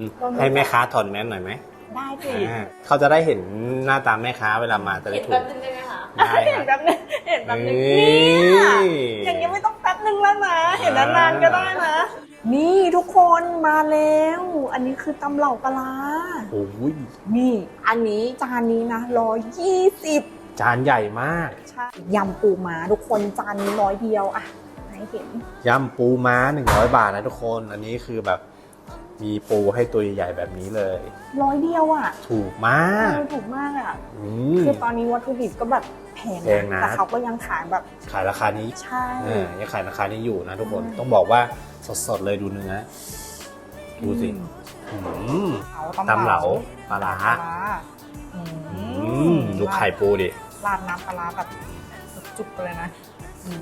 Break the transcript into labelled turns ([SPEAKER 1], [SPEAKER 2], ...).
[SPEAKER 1] อืมให้แม่ค้าถอนแมสหน่อยไหม
[SPEAKER 2] ได้สิ
[SPEAKER 1] อ่าเขาจะได้เห็นหน้าตาแม่ค้าเวลามาจะได้
[SPEAKER 3] เห็น
[SPEAKER 1] ถู
[SPEAKER 3] แป๊
[SPEAKER 1] ก
[SPEAKER 3] บนึงได้ไหมคะ
[SPEAKER 1] ได้
[SPEAKER 2] เห็น
[SPEAKER 1] ครับ
[SPEAKER 2] แป๊บนึงเห็นแป๊บนึง
[SPEAKER 1] นี่
[SPEAKER 2] เนี่ยอย่างนี้ไม่ต้องแป๊บนึงแล้วนะ เห็นนานๆก็ได้นะ นี่ทุกคนมาแล้ว อันนี้คือตำเหล่าปลาร้า
[SPEAKER 1] โอ้ย
[SPEAKER 2] นี่ อันนี้จานนี้นะร้อยยี่สิบ
[SPEAKER 1] จานใหญ่มาก
[SPEAKER 2] ใช่ยำปูม้าทุกคนจานนี้ร้อยเดียวอะให้เห็น
[SPEAKER 1] ยำปูม้า 100 บาทนะทุกคน อันนี้คือแบบ มีปูให้ตัวใหญ่ๆแบบนี้เลย
[SPEAKER 2] ร้อยเดียวอะ
[SPEAKER 1] ถูกมา
[SPEAKER 2] เอกอถูกมากอะ
[SPEAKER 1] อืม
[SPEAKER 2] คือตอนนี้วัตถุดิบก็แบบแพง
[SPEAKER 1] แพงนะ
[SPEAKER 2] แต่เขาก็ยังขายแบบ
[SPEAKER 1] ขายราคานี้
[SPEAKER 2] ใช่
[SPEAKER 1] เออยังขายราคานี้อยู่นะทุกคน
[SPEAKER 2] อืม
[SPEAKER 1] ต้องบอกว่าสดๆเลยดูเนื้อ ดูสิ
[SPEAKER 2] อืม
[SPEAKER 1] อืม
[SPEAKER 2] เขา
[SPEAKER 1] ตำเหลาปลาร้า
[SPEAKER 2] ปลาร้าอื
[SPEAKER 1] อืมดูไข่ปูดิ
[SPEAKER 2] ราดน้ำปลาร้าแบบจุกๆไปเลยนะอืม